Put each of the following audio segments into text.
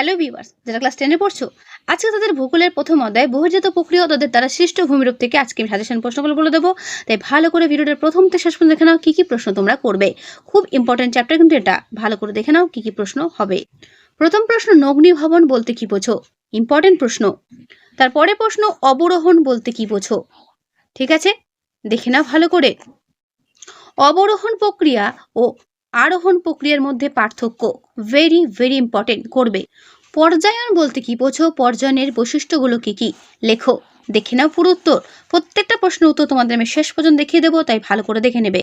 Hello viewers যারা class টেনে পড়ছো, আজকে তাদের ভূগোলের প্রথম অধ্যায় বহির্জাত প্রক্রিয়া তাদের দ্বারা সৃষ্ট ভূমিরূপ থেকে আজকে আমি সাজেশন প্রশ্নগুলো বলে দেবো। তাই ভালো করে ভিডিওটার প্রথম থেকে শেষ পর্যন্ত দেখে নাও কী কী প্রশ্ন তোমরা করবে। খুব ইম্পর্টেন্ট চ্যাপ্টার কিন্তু এটা। ভালো করে দেখে নাও কী কী প্রশ্ন হবে। প্রথম প্রশ্ন, নগ্নি ভবন বলতে কি বোঝো? ইম্পর্টেন্ট প্রশ্ন। তারপরে প্রশ্ন, অবরোহণ বলতে কি বোঝো? ঠিক আছে? দেখে নাও ভালো করে। অবরোহণ প্রক্রিয়া ও আরোহণ প্রক্রিয়ার মধ্যে পার্থক্য ভেরি ভেরি ইম্পর্টেন্ট করবে। পর্যায়ন বলতে কি বোঝো? পর্যায়নের বৈশিষ্ট্যগুলো কি কি? লেখো। দেখে নাও পুরো উত্তর। প্রত্যেকটা প্রশ্ন উত্তর তোমাদের আমি শেষ পর্যন্ত দেখিয়ে দেবো, তাই ভালো করে দেখে নেবে।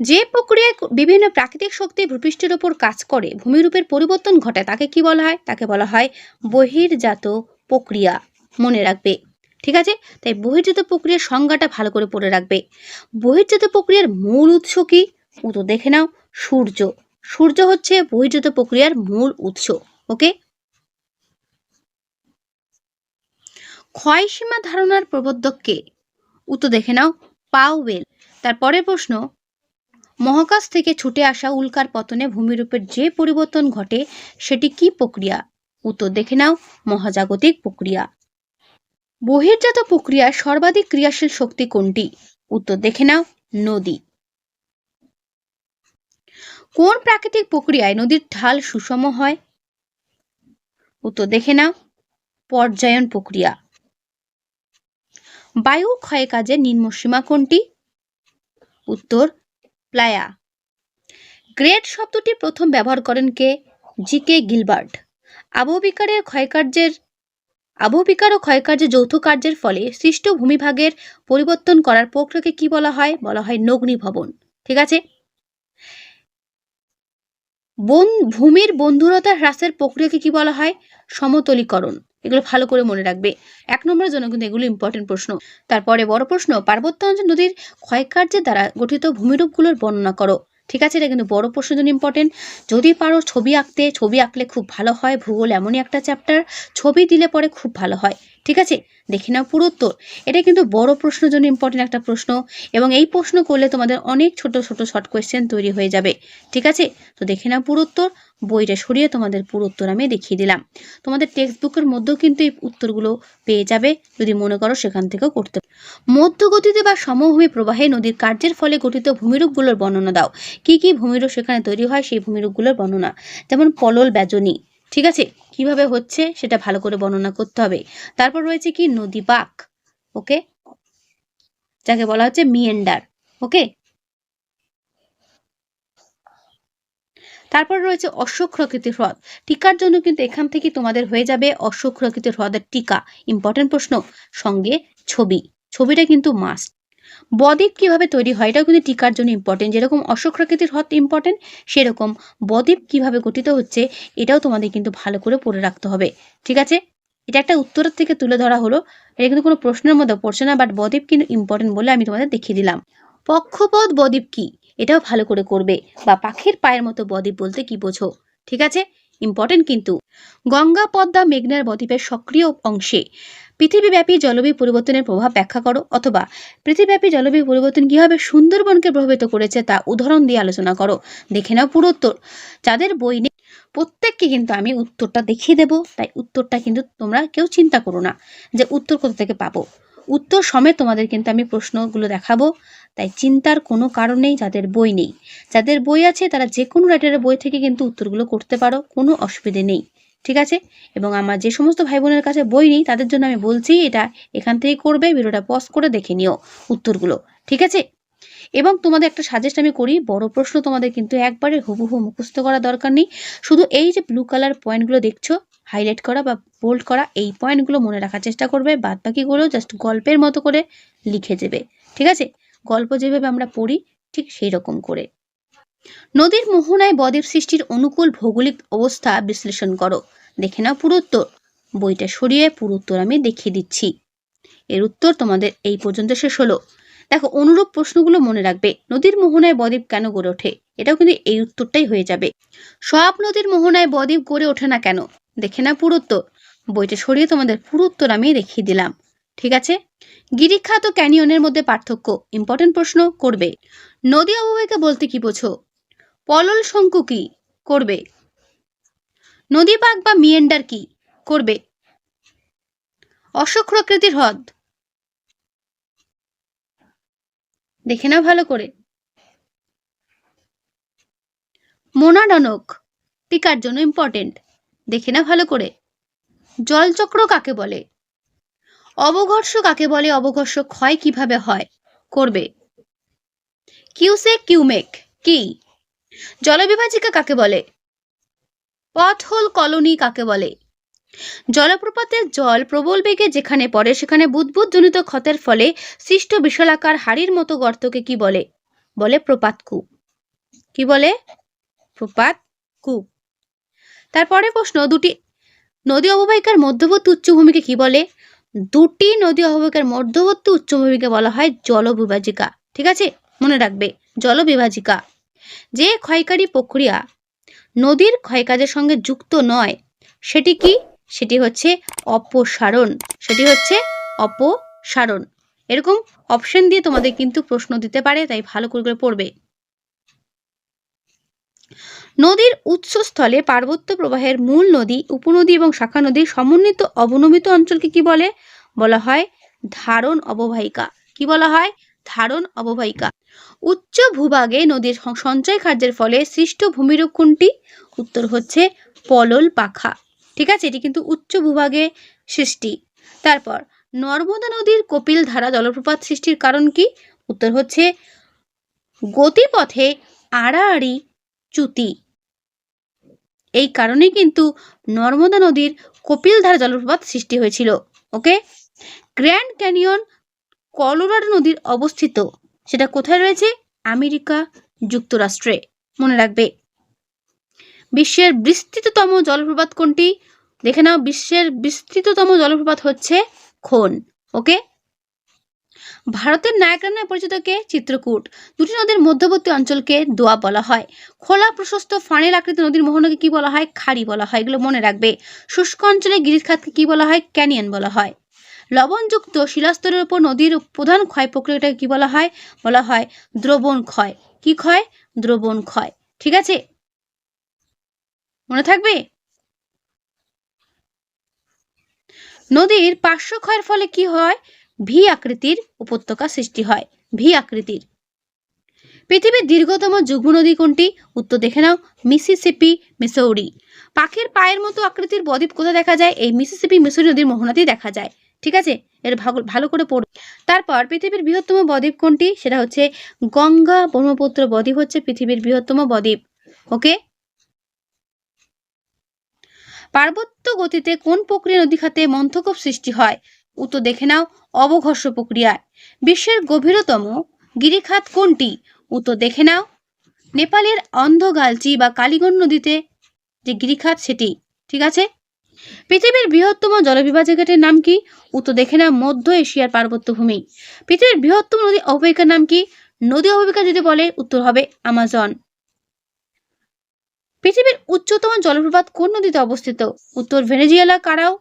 যে প্রক্রিয়ায় বিভিন্ন প্রাকৃতিক শক্তি ভূপৃষ্ঠের ওপর কাজ করে, ভূমিরূপের পরিবর্তন ঘটায় তাকে কি বলা হয়? তাকে বলা হয় বহির্জাত প্রক্রিয়া। মনে রাখবে। ঠিক আছে? তাই বহির্জাত প্রক্রিয়ার সংজ্ঞাটা ভালো করে পড়ে রাখবে। বহির্জাত প্রক্রিয়ার মূল উৎস কি? উত্তর দেখে নাও। সূর্য। সূর্য হচ্ছে বহির্জাত প্রক্রিয়ার মূল উৎস ওকে ক্ষয়সীমা ধারণার প্রবর্তককে উত্তর দেখে নাও, পাওয়েল। তারপরের প্রশ্ন, মহাকাশ থেকে ছুটে আসা উল্কার পতনে ভূমিরূপের যে পরিবর্তন ঘটে, সেটি কি প্রক্রিয়া? উত্তর দেখে নাও, মহাজাগতিক প্রক্রিয়া। বহির্জাত প্রক্রিয়ার সর্বাধিক ক্রিয়াশীল শক্তি কোনটি? উত্তর দেখে নাও, নদী। কোন প্রাকৃতিক প্রক্রিয়ায় নদীর ঢাল সুষম হয়? উত্তর দেখে নাও। পর্যায়ন প্রক্রিয়া। বায়ু ক্ষয় কাজের নিম্নসীমা কোনটি? উত্তর, প্লায়া। গ্রেট শব্দটি প্রথম ব্যবহার করেন কে? জি কে গিলবার্ট। আবহবিকারের ক্ষয়কার্যের আবহবিকার ও ক্ষয়কার্যের যৌথ কার্যের ফলে সৃষ্ট ভূমিভাগের পরিবর্তন করার প্রক্রিয়াকে কি বলা হয়? বলা হয় নগ্নি ভবন ঠিক আছে? বন, ভূমির বন্ধুরতা হ্রাসের প্রক্রিয়াকে কি বলা হয়? সমতলীকরণ। এগুলো ভালো করে মনে রাখবে। এক নম্বরের জন্য কিন্তু এগুলো ইম্পর্টেন্ট প্রশ্ন। তারপরে বড় প্রশ্ন, পার্বত্য অঞ্চল নদীর ক্ষয়কার্যের দ্বারা গঠিত ভূমিরূপগুলোর বর্ণনা করো। ঠিক আছে, এটা কিন্তু বড় প্রশ্নের জন্য ইম্পর্টেন্ট যদি পারো ছবি আঁকতে, ছবি আঁকলে খুব ভালো হয়। ভূগোল এমনই একটা চ্যাপ্টার ছবি দিলে পরে খুব ভালো হয়। ঠিক আছে? দেখে নাও পুরো উত্তর। এটা কিন্তু বড় প্রশ্নের জন্য ইম্পর্টেন্ট একটা প্রশ্ন এবং এই প্রশ্ন করলে তোমাদের অনেক ছোট ছোট শর্ট কোয়েশ্চেন তৈরি হয়ে যাবে। ঠিক আছে? তো দেখে নাও পুরো উত্তর। বইটা সরিয়ে তোমাদের পুরো উত্তর আমি দেখিয়ে দিলাম। তোমাদের টেক্সট বুকের মধ্যেও কিন্তু এই উত্তরগুলো পেয়ে যাবে যদি মনে করো সেখান থেকেও করতে মধ্যগতিতে বা সমভূমি প্রবাহে নদীর কার্যের ফলে গঠিত ভূমিরূপগুলোর বর্ণনা দাও। কি কি ভূমিরূপ সেখানে তৈরি হয় সেই ভূমিরূপগুলোর বর্ণনা? যেমন পলল, ব্যজনী। ঠিক আছে? কীভাবে হচ্ছে সেটা ভালো করে বর্ণনা করতে হবে। তারপর রয়েছে কি নদী বাক, ওকে? যাকে বলা হচ্ছে মিয়েন্ডার, ওকে? তারপর রয়েছে অশ্বক্ষকৃতি হ্রদ। টিকার জন্য কিন্তু এখান থেকে তোমাদের হয়ে যাবে অশ্বক্ষকৃতি হ্রদের টিকা। ইম্পর্টেন্ট প্রশ্ন, সঙ্গে ছবি। ছবিটা কিন্তু মাস্ট বদ্বীপ কীভাবে তৈরি হয়, এটাও কিন্তু টিকার জন্য ইম্পর্টেন্ট যেরকম অশ্বক্ষকৃতির হ্রদ ইম্পর্টেন্ট সেরকম বদ্বীপ কীভাবে গঠিত হচ্ছে, এটাও তোমাদের কিন্তু ভালো করে পড়ে রাখতে হবে। ঠিক আছে? এটা একটা উত্তরের থেকে তুলে ধরা হলো। এটা কিন্তু কোনো প্রশ্নের মধ্যে পড়ছে না বাট বদ্বীপ কিন্তু ইম্পর্টেন্ট বলে আমি তোমাদের দেখিয়ে দিলাম। পক্ষপদ বদ্বীপ কি? এটাও ভালো করে করবে। বা পাখির পায়ের মতো বদ্বীপ বলতে কি বোঝো? ঠিক আছে? ইম্পর্টেন্ট কিন্তু। গঙ্গা পদ্মা মেঘনার বদ্বীপের সক্রিয় অংশে পৃথিবীব্যাপী জলবায়ু পরিবর্তনের প্রভাব ব্যাখ্যা করো, অথবা পৃথিবীব্যাপী জলবায়ু পরিবর্তন কীভাবে সুন্দরবনকে প্রভাবিত করেছে তা উদাহরণ দিয়ে আলোচনা করো। দেখে নাও পুরো উত্তর। যাদের বই নেই, প্রত্যেককে কিন্তু আমি উত্তরটা দেখিয়ে দেবো, তাই উত্তরটা কিন্তু তোমরা কেউ চিন্তা করো না যে উত্তর কোথা থেকে পাবো। উত্তর সমেত তোমাদের কিন্তু আমি প্রশ্নগুলো দেখাবো, তাই চিন্তার কোনো কারণ নেই যাদের বই নেই। যাদের বই আছে, তারা যে কোনো রাইটারের বই থেকে কিন্তু উত্তরগুলো করতে পারো, কোনো অসুবিধে নেই। ঠিক আছে? এবং আমার যে সমস্ত ভাই বোনের কাছে বই নেই, তাদের জন্য আমি বলছি এটা এখান থেকেই করবে, ভিডিওটা পজ করে দেখে নিও উত্তরগুলো, ঠিক আছে? এবং তোমাদের একটা সাজেস্ট আমি করি, বড় প্রশ্ন তোমাদের কিন্তু একবারে হুবহু মুখস্থ করা দরকার নেই। শুধু এই যে ব্লু কালার পয়েন্টগুলো দেখছ হাইলাইট করা বা বোল্ড করা, এই পয়েন্টগুলো মনে রাখার চেষ্টা করবে বাদ বাকিগুলো জাস্ট গল্পের মতো করে লিখে দেবে, ঠিক আছে? গল্প যেভাবে আমরা পড়ি, ঠিক সেই রকম করে। নদীর মোহনায় বদ্বীপ সৃষ্টির অনুকূল ভৌগোলিক অবস্থা বিশ্লেষণ করো। দেখে নাও পুরোত্তর বইটা সরিয়ে পুরোত্তর আমি দেখিয়ে দিচ্ছি। এর উত্তর তোমাদের এই পর্যন্ত শেষ হলো। দেখো, অনুরূপ প্রশ্নগুলো মনে রাখবে, নদীর মোহনায় বদ্বীপ কেন গড়ে ওঠে? এটাও কিন্তু এই উত্তরটাই হয়ে যাবে। সব নদীর মোহনায় বদ্বীপ গড়ে ওঠে না কেন? দেখে না পুরোত্তর বইটা সরিয়ে তোমাদের পুরো উত্তর আমি দেখিয়ে দিলাম। ঠিক আছে? গিরিখাত ও ক্যানিয়নের মধ্যে পার্থক্য ইম্পর্টেন্ট প্রশ্ন করবে। নদী অববাহিকা বলতে কি বোঝো? পলল শঙ্কু কি করবে? নদী বাঁক বা মিয়েন্ডার কি করবে? অশ্বক্ষাকৃতির হ্রদ। দেখে নাও ভালো করে। মোনাডনক টিকার জন্য ইম্পর্টেন্ট দেখে না ভালো করে। জলচক্র কাকে বলে? অবঘর্ষ কাকে বলে? অবঘর্ষ ক্ষয় কীভাবে হয়? করবে। কিউসে কিউমেক, কি? জলবিভাজিকা কাকে বলে? পথহোল কলোনি কাকে বলে? জলপ্রপাতের জল প্রবল বেগে যেখানে পড়ে সেখানে বুদবুদ জনিত ক্ষতের ফলে সৃষ্ট বিশালাকার হাড়ির মতো গর্তকে কি বলে? বলে প্রপাত কূপ। কি বলে? প্রপাত কূপ। তারপরে প্রশ্ন, দুটি নদী অববাহিকার মধ্যবর্তী উচ্চভূমিকে কি বলে? দুটি নদী অববাহিকার মধ্যবর্তী উচ্চভূমিকে বলা হয় জলবিভাজিকা। ঠিক আছে? মনে রাখবে, জলবিভাজিকা। যে ক্ষয়কারী প্রক্রিয়া নদীর ক্ষয়কাজের সঙ্গে যুক্ত নয়, সেটি কি? সেটি হচ্ছে অপসারণ। সেটি হচ্ছে অপসারণ। এরকম অপশন দিয়ে তোমাদের কিন্তু প্রশ্ন দিতে পারে, তাই ভালো করে করে পড়বে। নদীর উৎসস্থলে পার্বত্য প্রবাহের মূল নদী, উপনদী এবং শাখা নদীর সমন্বিত অবনমিত অঞ্চলকে কি বলে? বলা হয় ধারণ অববাহিকা। কি বলা হয়? ধারণ অববাহিকা। উচ্চ ভূভাগে নদীর সঞ্চয় কার্যের ফলে সৃষ্ট ভূমিরূপ কোনটি? উত্তর হচ্ছে পলল পাখা। ঠিক আছে? এটি কিন্তু উচ্চ ভূভাগে সৃষ্টি। তারপর, নর্মদা নদীর কপিল ধারা জলপ্রপাত সৃষ্টির কারণ কি? উত্তর হচ্ছে গতিপথে আড়াআড়ি চ্যুতি। এই কারণে কিন্তু নর্মদা নদীর কপিলধারা জলপ্রপাত সৃষ্টি হয়েছিল। ওকে? গ্র্যান্ড ক্যানিয়ন কলোরাডো নদীর অবস্থিত। সেটা কোথায় রয়েছে? আমেরিকা যুক্তরাষ্ট্রে। মনে রাখবে। বিশ্বের বিস্তৃততম জলপ্রপাত কোনটি? দেখে নাও, বিশ্বের বিস্তৃততম জলপ্রপাত হচ্ছে খন। ওকে? ভারতের নায়করা নামে পরিচিত কে? চিত্রকূট। দুটি নদীর মধ্যবর্তী অঞ্চলকে দোয়া বলা হয়। খোলা, প্রশস্ত, ফানেল আকৃতি নদীর মোহনাকে কি বলা হয়? খাড়ি বলা হয়। এগুলো মনে রাখবে। শুষ্ক অঞ্চলে গিরিখাতকে কি বলা হয়? ক্যানিয়ন বলা হয়। লবণযুক্ত শিলাস্তরের উপর নদীর প্রধান ক্ষয় প্রক্রিয়াটাকে কি বলা হয়? বলা হয় দ্রবণ ক্ষয়। কি ক্ষয়? দ্রবণ ক্ষয়। ঠিক আছে? মনে থাকবে? নদীর পার্শ্ব ক্ষয়ের ফলে কি হয়? ভি আকৃতির উপত্যকা সৃষ্টি হয়। ভি আকৃতির। পৃথিবীর দীর্ঘতম যুগ্ম নদী কোনটি? উত্তর দেখে নাও। Mississippi, Missouri. পাখির পায়ের মতো আকৃতির বদ্বীপ কোথায় দেখা যায়? এই মিসিসিপি, মিসৌরি নদীর মোহনাতেই দেখা যায়। ঠিক আছে? এর ভালো করে পড়ো। তারপর পৃথিবীর বৃহত্তম বদ্বীপ কোনটি? সেটা হচ্ছে গঙ্গা ব্রহ্মপুত্র বদ্বীপ হচ্ছে পৃথিবীর বৃহত্তম বদ্বীপ। ওকে? পার্বত্য গতিতে কোন প্রক্রিয়া নদী খাতে মন্থকূপ সৃষ্টি হয়? উত্তর দেখে নাও, অবঘর্ষ প্রক্রিয়ায় বিশ্বের গভীরতম গিরিখাত কোনটি? উত্তর দেখে নাও, নেপালের অন্ধগালচি বা কালীগঞ্জ নদীতে যে গিরিখাত সেটি, ঠিক আছে? পৃথিবীর বৃহত্তম জলবিভাজকের নাম কি? উত্তর দেখে না মধ্য এশিয়ার পার্বত্য ভূমি পৃথিবীর বৃহত্তম নদী অববাহিকার নাম কি? নদী অববাহিকা যদি বলে, উত্তর হবে আমাজন। পৃথিবীর উচ্চতম জলপ্রপাত কোন নদীতে অবস্থিত? উত্তর ভেনেজুয়েলা, কারাও,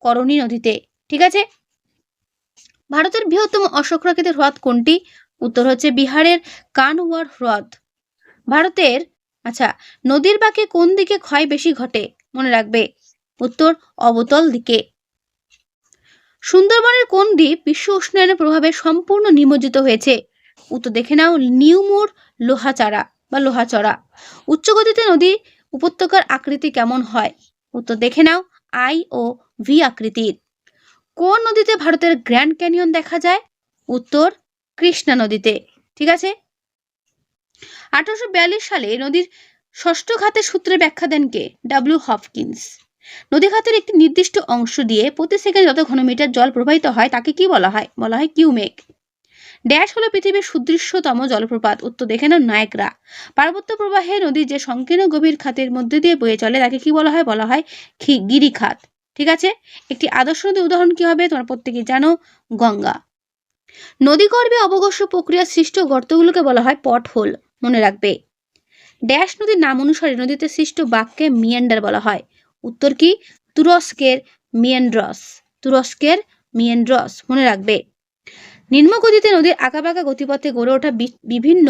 করণী নদীতে। ঠিক আছে? ভারতের বৃহত্তম অশ্বক্ষাকৃতির হ্রদ কোনটি? উত্তর হচ্ছে বিহারের কানওয়ার হ্রদ। ভারতের আচ্ছা নদীর বাঁকে কোন দিকে ক্ষয় বেশি ঘটে? মনে রাখবে উত্তর অবতল দিকে। সুন্দরবনের কোন দ্বীপ বিশ্ব উষ্ণায়নের প্রভাবে সম্পূর্ণ নিমজ্জিত হয়েছে? উত্তর দেখে নাও নিউমোর লোহাচারা বা লোহাচড়া। উচ্চগতিতে নদী উপত্যকার আকৃতি কেমন হয়? উত্তর দেখে নাও, আই ও ভি আকৃতির। কোন নদীতে ভারতের গ্র্যান্ড ক্যানিয়ন দেখা যায়? উত্তর, কৃষ্ণা নদীতে। ঠিক আছে? আঠারোশো বিয়াল্লিশ সালে নদীর ষষ্ঠ ঘাতের সূত্রে ব্যাখ্যা দেন কে? W Hopkins. নদী খাতের একটি নির্দিষ্ট অংশ দিয়ে প্রতি সেকেন্ডে যত ঘনমিটার জল প্রবাহিত হয়, তাকে কি বলা হয়? বলা হয় কিউমেক। ড্যাশ হলো পৃথিবীর সুদৃশ্যতম জলপ্রপাত। উত্তর দেখে নাও নায়করা পার্বত্য প্রবাহে নদীর যে সংকীর্ণ গভীর খাতের মধ্যে দিয়ে বয়ে চলে, তাকে কি বলা হয়? বলা হয় গিরিখাত। ঠিক আছে? একটি আদর্শ নদীর উদাহরণ কি হবে? তোমরা প্রত্যেকে জানো, গঙ্গা। নদীগর্ভে অবঘর্ষ প্রক্রিয়া সৃষ্ট গর্তগুলোকে বলা হয় পট হোল মনে রাখবে। ড্যাশ নদীর নাম অনুসারে নদীতে সৃষ্ট বাক্যে মিয়ান্ডার বলা হয়। উত্তর কি? তুরস্কের মিয়ান্ড্রস তুরস্কের মিয়েন্ড্রস মনে রাখবে। নিম্নগতিতে নদীর আঁকাবাঁকা গতিপথে গড়ে ওঠা বিভিন্ন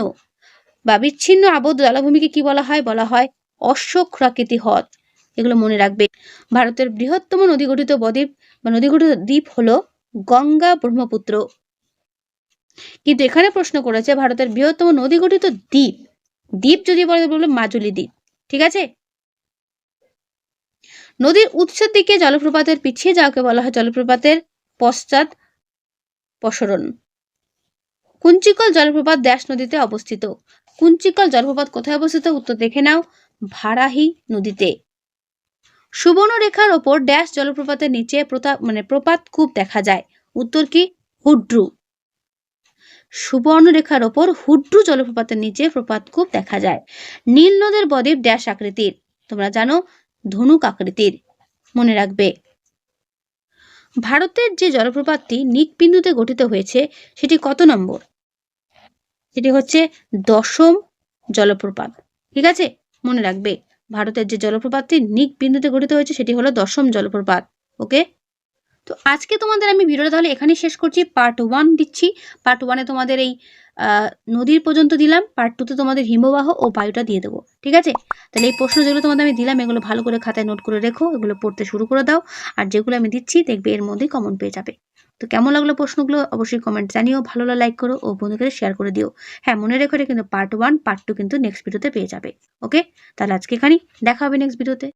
বা বিচ্ছিন্ন আবদ্ধ জলাভূমিকে কি বলা হয়? বলা হয় অশ্বক্ষাকৃতি হ্রদ। এগুলো মনে রাখবে। ভারতের বৃহত্তম নদী গঠিত বদ্বীপ বা নদী গঠিত দ্বীপ হলো গঙ্গা ব্রহ্মপুত্র। কিন্তু এখানে প্রশ্ন করেছে ভারতের বৃহত্তম নদী গঠিত দ্বীপ। দ্বীপ যদি বলে বলবে মাজুলি দ্বীপ। ঠিক আছে? নদীর উৎসের দিকে জলপ্রপাতের পিছিয়ে যাওয়াকে বলা হয় জলপ্রপাতের পশ্চাৎ প্রসরণ। কুঞ্চিকল জলপ্রপাত ড্যাশ নদীতে অবস্থিত। কুঞ্চিকল জলপ্রপাত কোথায় অবস্থিত? উত্তর দেখে নাও। ভারাহি নদীতে। সুবর্ণরেখার ওপর ড্যাশ জলপ্রপাতের নিচে প্রতা- মানে প্রপাত কূপ দেখা যায়। উত্তর কি? হুড্রু। সুবর্ণরেখার ওপর হুড্রু জলপ্রপাতের নিচে প্রপাত কূপ দেখা যায়। নীল নদের বদ্বীপ ড্যাশ আকৃতির। তোমরা জানো ধনুক আকৃতির। মনে রাখবে। ভারতের যে জলপ্রপাতটি নিক বিন্দুতে গঠিত হয়েছে, সেটি কত নম্বর? সেটি হচ্ছে দশম জলপ্রপাত। ঠিক আছে? মনে রাখবে। ভারতের যে জলপ্রপাতটি নিক বিন্দুতে গঠিত হয়েছে, সেটি হলো দশম জলপ্রপাত। ওকে? তো আজকে তোমাদের আমি ভিডিওটা তাহলে এখানেই শেষ করছি। পার্ট ওয়ান দিচ্ছি। পার্ট ওয়ানে তোমাদের এই নদীর পর্যন্ত দিলাম পার্ট টুতে তোমাদের হিমবাহ ও বায়ুটা দিয়ে দেবো, ঠিক আছে? তাহলে এই প্রশ্ন যেগুলো তোমাদের আমি দিলাম, এগুলো ভালো করে খাতায় নোট করে রেখো, এগুলো পড়তে শুরু করে দাও, আর যেগুলো আমি দিচ্ছি দেখবে এর মধ্যেই কমন পেয়ে যাবে। তো কেমন লাগল প্রশ্নগুলো অবশ্যই কমেন্ট জানিও, ভালো লাইক করো ও বন্ধুদের শেয়ার করে দিও। হ্যাঁ মনে রেখো কিন্তু পার্ট ওয়ান পার্ট টু কিন্তু নেক্সট ভিডিওতে পেয়ে যাবে ওকে তাহলে আজকে এখানেই, দেখা হবে নেক্সট ভিডিওতে